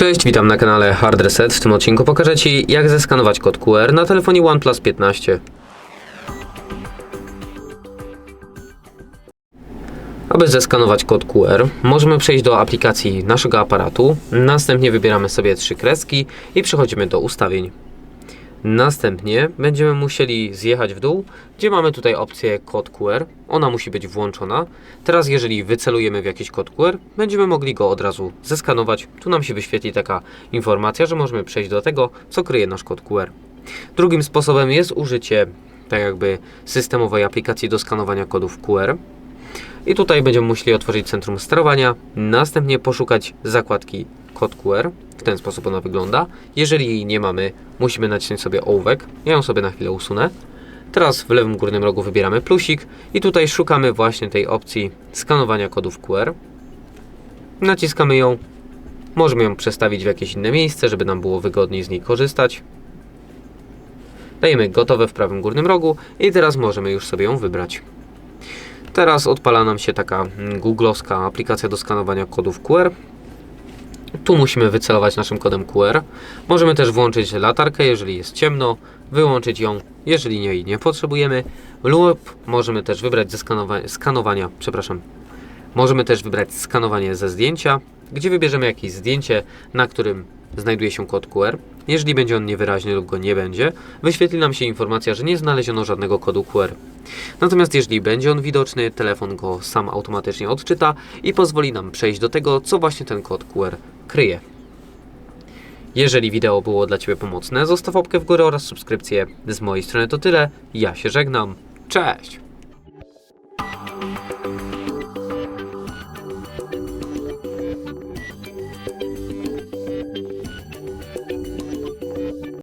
Cześć, witam na kanale Hard Reset. W tym odcinku pokażę Ci, jak zeskanować kod QR na telefonie OnePlus 15. Aby zeskanować kod QR, możemy przejść do aplikacji naszego aparatu, następnie wybieramy sobie trzy kreski i przechodzimy do ustawień. Następnie będziemy musieli zjechać w dół, gdzie mamy tutaj opcję kod QR. Ona musi być włączona. Teraz jeżeli wycelujemy w jakiś kod QR, będziemy mogli go od razu zeskanować. Tu nam się wyświetli taka informacja, że możemy przejść do tego, co kryje nasz kod QR. Drugim sposobem jest użycie tak jakby systemowej aplikacji do skanowania kodów QR. I tutaj będziemy musieli otworzyć centrum sterowania, następnie poszukać zakładki kod QR. W ten sposób ona wygląda. Jeżeli jej nie mamy, musimy nacisnąć sobie ołówek. Ja ją sobie na chwilę usunę. Teraz w lewym górnym rogu wybieramy plusik i tutaj szukamy właśnie tej opcji skanowania kodów QR. Naciskamy ją. Możemy ją przestawić w jakieś inne miejsce, żeby nam było wygodniej z niej korzystać. Dajemy gotowe w prawym górnym rogu i teraz możemy już sobie ją wybrać. Teraz odpala nam się taka mm, googlowska aplikacja do skanowania kodów QR. Tu musimy wycelować naszym kodem QR. Możemy też włączyć latarkę, jeżeli jest ciemno, wyłączyć ją, jeżeli jej nie potrzebujemy, lub możemy też wybrać ze skanowa- skanowania, przepraszam, możemy też wybrać skanowanie ze zdjęcia, gdzie wybierzemy jakieś zdjęcie, na którym znajduje się kod QR. Jeżeli będzie on niewyraźny lub go nie będzie, wyświetli nam się informacja, że nie znaleziono żadnego kodu QR. Natomiast jeżeli będzie on widoczny, telefon go sam automatycznie odczyta i pozwoli nam przejść do tego, co właśnie ten kod QR kryje. Jeżeli wideo było dla Ciebie pomocne, zostaw łapkę w górę oraz subskrypcję. Z mojej strony to tyle. Ja się żegnam. Cześć!